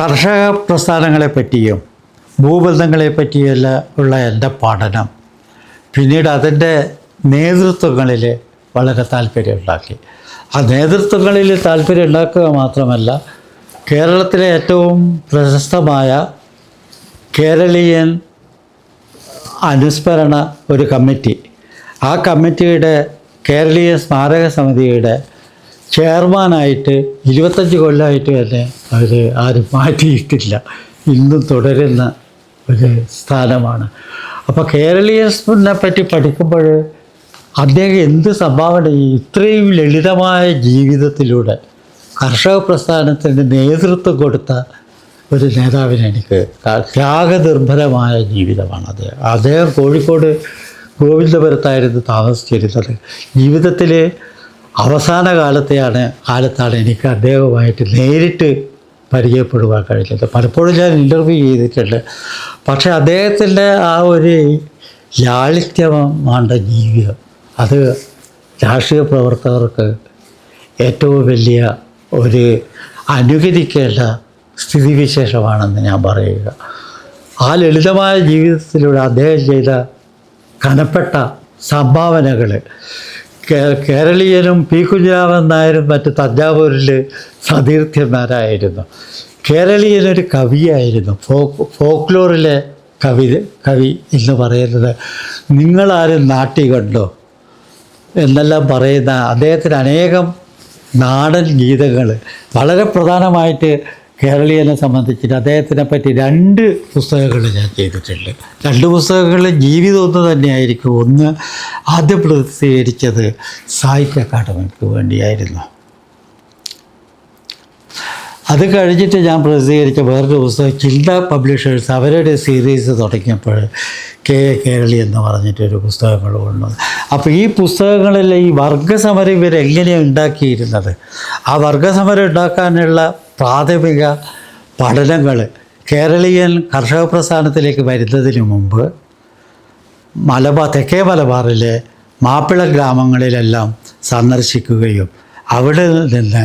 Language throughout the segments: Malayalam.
കർഷക പ്രസ്ഥാനങ്ങളെപ്പറ്റിയും ഭൂബന്ധങ്ങളെ പറ്റിയെല്ലാം ഉള്ള എന്റെ പഠനം പിന്നീട് അതിന്റെ നേതൃത്വങ്ങളിൽ വളരെ താല്പര്യമുണ്ടാക്കി ആ നേതൃത്വങ്ങളിൽ താല്പര്യം ഉണ്ടാക്കുക മാത്രമല്ല കേരളത്തിലെ ഏറ്റവും പ്രശസ്തമായ കേരളീയൻ അനുസ്മരണ ഒരു കമ്മിറ്റി. ആ കമ്മിറ്റിയുടെ കേരളീയ സ്മാരക സമിതിയുടെ ചെയർമാനായിട്ട് ഇരുപത്തഞ്ച് കൊല്ലമായിട്ട് തന്നെ അവർ ആരും മാറ്റിയിട്ടില്ല. ഇന്നും തുടരുന്ന ഒരു സ്ഥാനമാണ്. അപ്പോൾ കേരളീയസ്മിനെ പറ്റി പഠിക്കുമ്പോൾ അദ്ദേഹം എന്ത് സംഭാവന? ഇത്രയും ലളിതമായ ജീവിതത്തിലൂടെ കർഷക പ്രസ്ഥാനത്തിന് നേതൃത്വം കൊടുത്ത ഒരു നേതാവിനെ എനിക്ക് ത്യാഗനിർഭരമായ ജീവിതമാണ് അദ്ദേഹം. അദ്ദേഹം കോഴിക്കോട് ഗോവിന്ദപുരത്തായിരുന്നു താമസിച്ചിരുന്നത്. ജീവിതത്തിൽ അവസാന കാലത്തെയാണ് കാലത്താണ് എനിക്ക് അദ്ദേഹവുമായിട്ട് നേരിട്ട് പരിചയപ്പെടുവാൻ കഴിഞ്ഞത്. പലപ്പോഴും ഞാൻ ഇന്റർവ്യൂ ചെയ്തിട്ടുണ്ട്. പക്ഷേ അദ്ദേഹത്തിന്റെ ആ ഒരു ലാളിത്യമാണ്ട ജീവിതം അത് രാഷ്ട്രീയ പ്രവർത്തകർക്ക് ഏറ്റവും വലിയ ഒരു അനുകരിക്കേണ്ട സ്ഥിതിവിശേഷമാണെന്ന് ഞാൻ പറയുക. ആ ലളിതമായ ജീവിതത്തിലൂടെ അദ്ദേഹം ചെയ്ത കനപ്പെട്ട സംഭാവനകൾ കേരളീയനും പി കുഞ്ഞിരാമൻ നായരും മറ്റ് തഞ്ചാവൂരിൽ സതീർത്ഥ്യന്മാരായിരുന്നു കേരളീയനൊരു കവിയായിരുന്നു. ഫോക്ക് ഫോക്ലോറിലെ കവി കവി എന്ന് പറയുന്നത് നിങ്ങളാരും നാട്ടി കണ്ടോ? എന്നെല്ലാം പറയുന്ന അദ്ദേഹത്തിന് അനേകം നാടൻ ഗീതങ്ങൾ വളരെ പ്രധാനമായിട്ട് കേരളീയനെ സംബന്ധിച്ചിട്ട് അദ്ദേഹത്തിനെ പറ്റി രണ്ട് പുസ്തകങ്ങൾ ഞാൻ ചെയ്തിട്ടുണ്ട്. രണ്ട് പുസ്തകങ്ങളിൽ ജീവിതം ഒന്ന് തന്നെയായിരിക്കും. ഒന്ന് ആദ്യം പ്രസിദ്ധീകരിച്ചത് സാഹിത്യ അക്കാദമിക്ക് വേണ്ടിയായിരുന്നു. അത് കഴിഞ്ഞിട്ട് ഞാൻ പ്രസിദ്ധീകരിച്ച വേറൊരു പുസ്തകം ചിന്ത പബ്ലിഷേഴ്സ് അവരുടെ സീരീസ് തുടങ്ങിയപ്പോൾ കെ കേരളി എന്ന് പറഞ്ഞിട്ടൊരു പുസ്തകങ്ങൾ കൊണ്ടുവന്നു അപ്പോൾ ഈ പുസ്തകങ്ങളിൽ ഈ വർഗസമരം ഇവരെങ്ങനെയാണ് ഉണ്ടാക്കിയിരുന്നത്? ആ വർഗസമരം ഉണ്ടാക്കാനുള്ള പ്രാഥമിക പഠനങ്ങൾ കേരളീയൻ കർഷക പ്രസ്ഥാനത്തിലേക്ക് വരുന്നതിന് മുമ്പ് മലബാർ തെക്കേ മലബാറിലെ മാപ്പിള ഗ്രാമങ്ങളിലെല്ലാം സന്ദർശിക്കുകയും അവിടെ നിന്ന്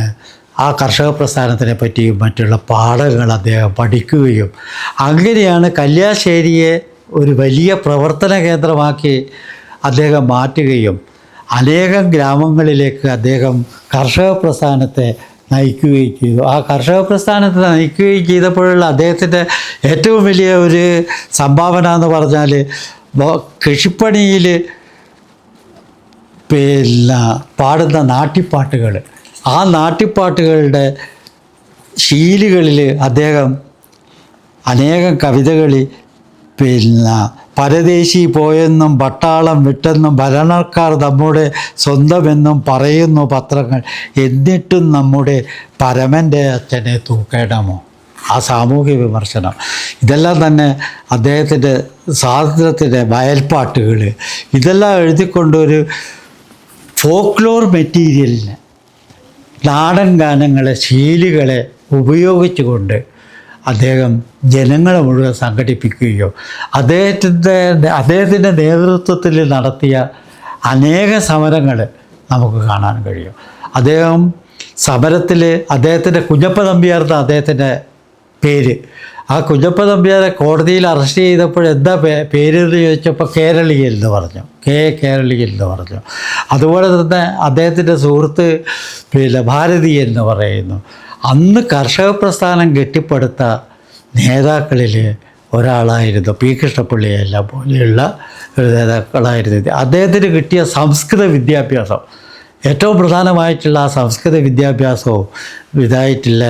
ആ കർഷക പ്രസ്ഥാനത്തിനെ പറ്റിയും മറ്റുള്ള പാഠങ്ങൾ അദ്ദേഹം പഠിക്കുകയും അങ്ങനെയാണ് കല്യാശ്ശേരിയെ ഒരു വലിയ പ്രവർത്തന കേന്ദ്രമാക്കി അദ്ദേഹം മാറ്റുകയും അനേകം ഗ്രാമങ്ങളിലേക്ക് അദ്ദേഹം കർഷക പ്രസ്ഥാനത്തെ നയിക്കുകയും ചെയ്തു. ആ കർഷക പ്രസ്ഥാനത്തെ നയിക്കുകയും ചെയ്തപ്പോഴുള്ള അദ്ദേഹത്തിന്റെ ഏറ്റവും വലിയ ഒരു സംഭാവന എന്ന് പറഞ്ഞാൽ കൃഷിപ്പണിയിൽ പിന്നെ പാടുന്ന നാട്ടിപ്പാട്ടുകൾ ആ നാട്ടിപ്പാട്ടുകളുടെ ശീലുകളിൽ അദ്ദേഹം അനേകം കവിതകളിൽ പിന്നെ പരദേശി പോയെന്നും പട്ടാളം വിട്ടെന്നും ഭരണക്കാർ നമ്മുടെ സ്വന്തമെന്നും പറയുന്നു പത്രങ്ങൾ. എന്നിട്ടും നമ്മുടെ പരമന്റെ അച്ഛനെ തൂക്കേണമോ ആ സാമൂഹ്യ വിമർശനം. ഇതെല്ലാം തന്നെ അദ്ദേഹത്തിന്റെ സ്വാതന്ത്ര്യത്തിന്റെ വയൽപ്പാട്ടുകൾ. ഇതെല്ലാം എഴുതിക്കൊണ്ടൊരു ഫോക്ലോർ മെറ്റീരിയലിന് നാടൻ ഗാനങ്ങളെ ശീലുകളെ ഉപയോഗിച്ചുകൊണ്ട് അദ്ദേഹം ജനങ്ങളെ മുഴുവൻ സംഘടിപ്പിക്കുകയോ അദ്ദേഹത്തിന്റെ അദ്ദേഹത്തിന്റെ നേതൃത്വത്തിൽ നടത്തിയ അനേക സമരങ്ങൾ നമുക്ക് കാണാൻ കഴിയും. അദ്ദേഹം സമരത്തിൽ അദ്ദേഹത്തിന്റെ കുഞ്ഞപ്പ നമ്പ്യാർന്ന അദ്ദേഹത്തിന്റെ പേര്. ആ കുഞ്ഞപ്പ തമ്പിയാരെ കോടതിയിൽ അറസ്റ്റ് ചെയ്തപ്പോൾ എന്താ പേ പേര് ചോദിച്ചപ്പോൾ കേരളീയൽ എന്ന് പറഞ്ഞു. കെ കേരളീയൽ എന്ന് പറഞ്ഞു. അതുപോലെ തന്നെ അദ്ദേഹത്തിന്റെ സുഹൃത്ത് പിന്നെ ഭാരതീയൻ എന്ന് പറയുന്നു. അന്ന് കർഷക പ്രസ്ഥാനം കെട്ടിപ്പടുത്ത നേതാക്കളിൽ ഒരാളായിരുന്നു പി കൃഷ്ണപ്പള്ളിയല്ല പോലെയുള്ള ഒരു നേതാക്കളായിരുന്നു. അദ്ദേഹത്തിന് കിട്ടിയ സംസ്കൃത വിദ്യാഭ്യാസം ഏറ്റവും പ്രധാനമായിട്ടുള്ള ആ സംസ്കൃത വിദ്യാഭ്യാസവും ഇതായിട്ടുള്ള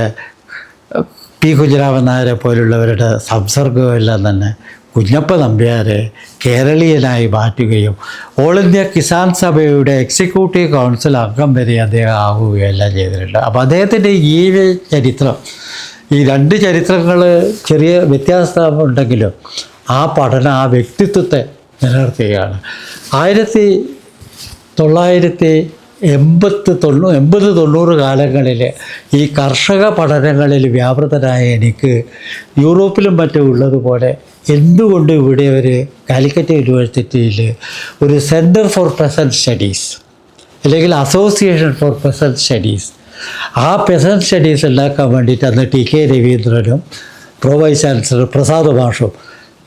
പി കുഞ്ഞിരാമൻ നായരെ പോലുള്ളവരുടെ സംസർഗവും എല്ലാം തന്നെ കുഞ്ഞപ്പ നമ്പ്യാരെ കേരളീയനായി മാറ്റുകയും ഓൾ ഇന്ത്യ കിസാൻ സഭയുടെ എക്സിക്യൂട്ടീവ് കൗൺസിൽ അംഗം വരെ അദ്ദേഹം ആവുകയെല്ലാം ചെയ്തിട്ടുണ്ട്. അപ്പോൾ അദ്ദേഹത്തിന്റെ ഈ ചരിത്രം ഈ രണ്ട് ചരിത്രങ്ങൾ ചെറിയ വ്യത്യാസമുണ്ടെങ്കിലും ആ പഠനം ആ വ്യക്തിത്വത്തെ നിലനിർത്തുകയാണ്. ആയിരത്തി തൊള്ളായിരത്തി എൺപത്തി തൊണ്ണൂ എൺപത് തൊണ്ണൂറ് കാലങ്ങളിൽ ഈ കർഷക പഠനങ്ങളിൽ വ്യാപൃതരായ എനിക്ക് യൂറോപ്പിലും മറ്റും ഉള്ളതുപോലെ എന്തുകൊണ്ട് ഇവിടെ ഒരു കാലിക്കറ്റ് യൂണിവേഴ്സിറ്റിയിൽ ഒരു സെന്റർ ഫോർ പ്രസന്റ് സ്റ്റഡീസ് അല്ലെങ്കിൽ അസോസിയേഷൻ ഫോർ പ്രസന്റ് സ്റ്റഡീസ് ആ പ്രസന്റ് സ്റ്റഡീസ് ഉണ്ടാക്കാൻ വേണ്ടിയിട്ട് അന്ന് ടി കെ രവീന്ദ്രനും പ്രോ വൈസ് ചാൻസലർ പ്രസാദ് മാഷും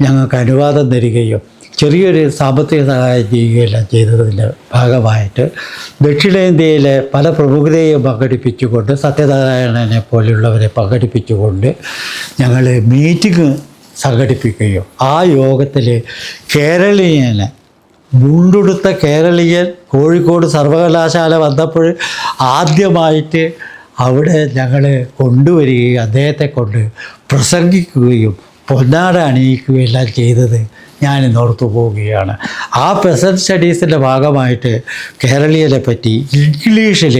ഞങ്ങൾക്ക് അനുവാദം തരികയും ചെറിയൊരു സാമ്പത്തിക സഹായം ചെയ്യുകയെല്ലാം ചെയ്തതിന്റെ ഭാഗമായിട്ട് ദക്ഷിണേന്ത്യയിലെ പല പ്രമുഖരെയും പങ്കെടുപ്പിച്ചുകൊണ്ട് സത്യനാരായണനെ പോലെയുള്ളവരെ പങ്കെടുപ്പിച്ചുകൊണ്ട് ഞങ്ങൾ മീറ്റിംഗ് സംഘടിപ്പിക്കുകയും ആ യോഗത്തിൽ കേരളീയനെ മുണ്ടുടുത്ത കേരളീയൻ കോഴിക്കോട് സർവകലാശാല വന്നപ്പോൾ ആദ്യമായിട്ട് അവിടെ ഞങ്ങൾ കൊണ്ടുവരികയും അദ്ദേഹത്തെ കൊണ്ട് പ്രസംഗിക്കുകയും പൊന്നാട അണിയിക്കുകയും എല്ലാം ചെയ്തത് ഞാൻ ഓർത്തു പോവുകയാണ്. ആ പ്രസന്റ് സ്റ്റഡീസിന്റെ ഭാഗമായിട്ട് കേരളീയരെ പറ്റി ഇംഗ്ലീഷിൽ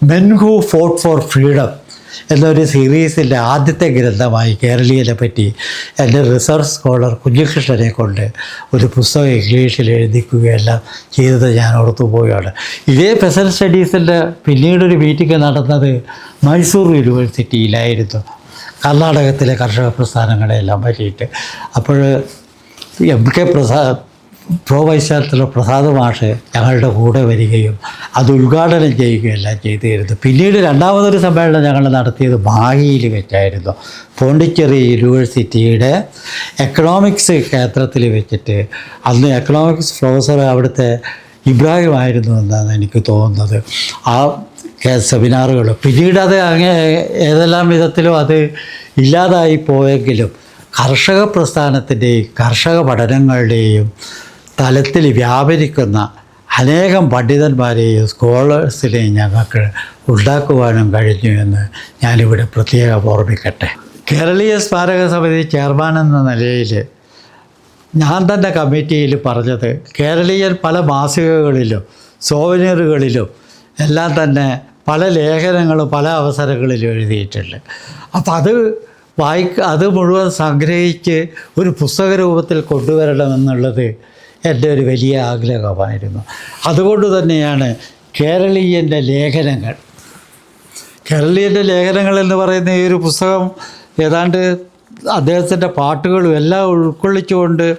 men who fought for freedom എന്നൊരു സീരീസിന്റെ ആദ്യത്തെ ഗ്രന്ഥമായി കേരളീയനെ പറ്റി എന്റെ റിസർച്ച് സ്കോളർ കുഞ്ഞികൃഷ്ണനെ കൊണ്ട് ഒരു പുസ്തകം ഇംഗ്ലീഷിൽ എഴുതിക്കുകയെല്ലാം ചെയ്തത് ഞാൻ ഓർത്തു പോവുകയാണ്. ഇതേ പെസൽ സ്റ്റഡീസിന്റെ പിന്നീടൊരു മീറ്റിംഗ് നടന്നത് മൈസൂർ യൂണിവേഴ്സിറ്റിയിലായിരുന്നു കർണാടകത്തിലെ കർഷക പ്രസ്ഥാനങ്ങളെല്ലാം പറ്റിയിട്ട്. അപ്പോൾ എം കെ പ്രസാദ് പ്രോ പ്രസാദ പ്രസാദ് മാഷ് ഞങ്ങളുടെ കൂടെ വരികയും അത് ഉദ്ഘാടനം ചെയ്യുകയെല്ലാം ചെയ്തിരുന്നു. പിന്നീട് രണ്ടാമതൊരു സമ്മേളനം ഞങ്ങൾ നടത്തിയത് മാഹിയിൽ വെച്ചായിരുന്നു. പോണ്ടിച്ചേറി യൂണിവേഴ്സിറ്റിയുടെ എക്കണോമിക്സ് ക്ഷേത്രത്തിൽ വെച്ചിട്ട് അന്ന് എക്കണോമിക്സ് പ്രൊഫസർ അവിടുത്തെ ഇബ്രാഹിം ആയിരുന്നു എന്നാണ് എനിക്ക് തോന്നുന്നത്. ആ സെമിനാറുകൾ പിന്നീട് അത് അങ്ങനെ ഏതെല്ലാം വിധത്തിലും അത് ഇല്ലാതായി പോയെങ്കിലും കർഷക പ്രസ്ഥാനത്തിന്റെയും കർഷക പഠനങ്ങളുടെയും തലത്തിൽ വ്യാപരിക്കുന്ന അനേകം പണ്ഡിതന്മാരെയും സ്കോളേഴ്സിനെയും ഞങ്ങൾക്ക് ഉണ്ടാക്കുവാനും കഴിഞ്ഞു എന്ന് ഞാനിവിടെ പ്രത്യേകം ഓർമ്മിക്കട്ടെ. കേരളീയ സ്മാരക സമിതി ചെയർമാൻ എന്ന നിലയിൽ ഞാൻ തന്നെ കമ്മിറ്റിയിൽ പറഞ്ഞത് കേരളീയൻ പല മാസികകളിലും സോവനീറുകളിലും എല്ലാം തന്നെ പല ലേഖനങ്ങളും പല അവസരങ്ങളിലും എഴുതിയിട്ടുണ്ട്. അപ്പം അത് വായിക്ക അത് മുഴുവൻ സംഗ്രഹിച്ച് ഒരു പുസ്തക രൂപത്തിൽ കൊണ്ടുവരണമെന്നുള്ളത് എന്റെ ഒരു വലിയ ആഗ്രഹമായിരുന്നു. അതുകൊണ്ട് തന്നെയാണ് കേരളീയന്റെ ലേഖനങ്ങൾ. കേരളീയന്റെ ലേഖനങ്ങൾ എന്ന് പറയുന്ന ഈ ഒരു പുസ്തകം ഏതാണ്ട് അദ്ദേഹത്തിന്റെ പാട്ടുകളും എല്ലാം ഉൾക്കൊള്ളിച്ചുകൊണ്ട്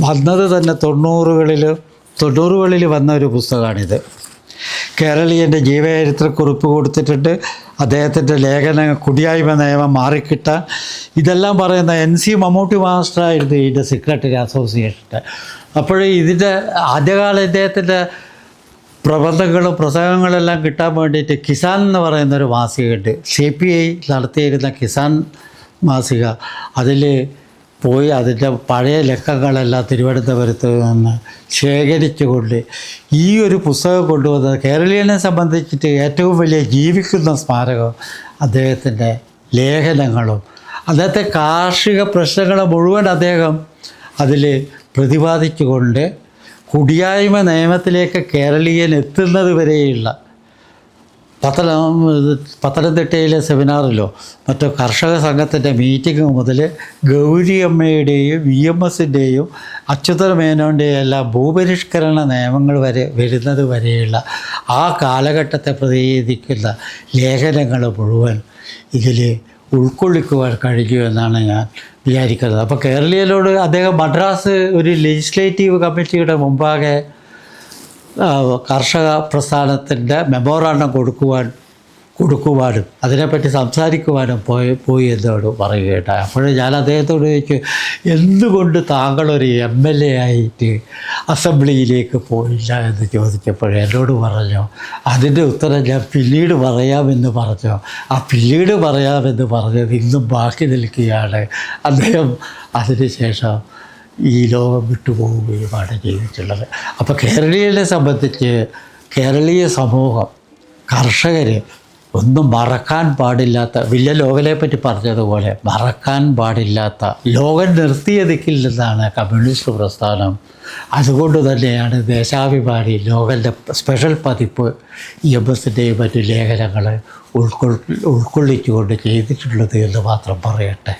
വന്നത് തന്നെ തൊണ്ണൂറുകളിൽ തൊണ്ണൂറുകളിൽ വന്ന ഒരു പുസ്തകമാണിത്. കേരളീയന്റെ ജീവചരിത്രക്കുറിപ്പ് കൊടുത്തിട്ടുണ്ട്. അദ്ദേഹത്തിന്റെ ലേഖന കുടിയായ്മ നിയമം മാറിക്കിട്ടാൻ ഇതെല്ലാം പറയുന്ന എൻ സി മമ്മൂട്ടി മാസ്റ്ററായിരുന്നു ഇതിന്റെ സെക്രട്ടറി അസോസിയേഷന്റെ അപ്പോൾ ഇതിന്റെ ആദ്യകാല ഇദ്ദേഹത്തിന്റെ പ്രബന്ധങ്ങളും പ്രസംഗങ്ങളെല്ലാം കിട്ടാൻ വേണ്ടിയിട്ട് കിസാൻ എന്ന് പറയുന്നൊരു മാസികയുണ്ട്. സി പി ഐ നടത്തിയിരുന്ന കിസാൻ മാസിക. അതിൽ പോയി അതിന്റെ പഴയ ലക്കങ്ങളെല്ലാം തിരുവനന്തപുരത്ത് നിന്ന് ശേഖരിച്ചുകൊണ്ട് ഈ ഒരു പുസ്തകം കൊണ്ടുവന്ന കേരളീയനെ സംബന്ധിച്ചിട്ട് ഏറ്റവും വലിയ ജീവിക്കുന്ന സ്മാരകം അദ്ദേഹത്തിന്റെ ലേഖനങ്ങളും അദ്ദേഹത്തെ കാർഷിക പ്രശ്നങ്ങളെ മുഴുവൻ അദ്ദേഹം അതിൽ പ്രതിപാദിച്ചുകൊണ്ട് കുടിയായ്മ നിയമത്തിലേക്ക് കേരളീയൻ എത്തുന്നത് വരെയുള്ള പത്തന പത്തനംതിട്ടയിലെ സെമിനാറിലോ മറ്റോ കർഷക സംഘത്തിന്റെ മീറ്റിംഗ് മുതൽ ഗൗരിയമ്മയുടെയും വി എം എസിന്റെയും അച്യുത മേനോന്റെയും എല്ലാം ഭൂപരിഷ്കരണ നിയമങ്ങൾ വരെ വരുന്നത് വരെയുള്ള ആ കാലഘട്ടത്തെ പ്രതിനിധിക്കുന്ന ലേഖനങ്ങൾ മുഴുവൻ ഇതിൽ ഉൾക്കൊള്ളിക്കുവാൻ കഴിയുമെന്നാണ് ഞാൻ വിചാരിക്കുന്നത്. അപ്പോൾ കേരളീയരോട് അദ്ദേഹം മദ്രാസ് ഒരു ലെജിസ്ലേറ്റീവ് കമ്മിറ്റിയുടെ മുമ്പാകെ കർഷക പ്രസ്ഥാനത്തിന്റെ മെമ്മോറാണ്ടം കൊടുക്കുവാൻ കൊടുക്കുവാനും അതിനെപ്പറ്റി സംസാരിക്കുവാനും പോയി പോയി എന്നോട് പറയുകയുണ്ടായി അപ്പോൾ ഞാൻ അദ്ദേഹത്തോട് ചോദിച്ചു എന്തുകൊണ്ട് താങ്കളൊരു എം എൽ എ ആയിട്ട് അസംബ്ലിയിലേക്ക് പോയില്ല എന്ന് ചോദിച്ചപ്പോൾ എന്നോട് പറഞ്ഞു അതിന്റെ ഉത്തരം ഞാൻ പിന്നീട് പറയാമെന്ന് പറഞ്ഞു. ആ പിന്നീട് പറയാമെന്ന് പറഞ്ഞത് ഇന്നും ബാക്കി നിൽക്കുകയാണ്. അദ്ദേഹം അതിനുശേഷം ഈ ലോകം വിട്ടുപോവുകയുമാണ് ചെയ്തിട്ടുള്ളത് അപ്പോൾ കേരളീയരെ സംബന്ധിച്ച് കേരളീയ സമൂഹം കർഷകർ ഒന്നും മറക്കാൻ പാടില്ലാത്ത വലിയ ലോകലെ പറ്റി പറഞ്ഞതുപോലെ മറക്കാൻ പാടില്ലാത്ത ലോകം നിർത്തിയ ദിക്കിൽ നിന്നാണ് കമ്മ്യൂണിസ്റ്റ് പ്രസ്ഥാനം. അതുകൊണ്ട് തന്നെയാണ് ദേശാഭിമാനി ലോകന്റെ സ്പെഷ്യൽ പതിപ്പ് ഇ എം എസിന്റെയും മറ്റു ലേഖനങ്ങൾ ഉൾക്കൊ ഉൾക്കൊള്ളിച്ചുകൊണ്ട് ചെയ്തിട്ടുള്ളത് എന്ന് മാത്രം പറയട്ടെ.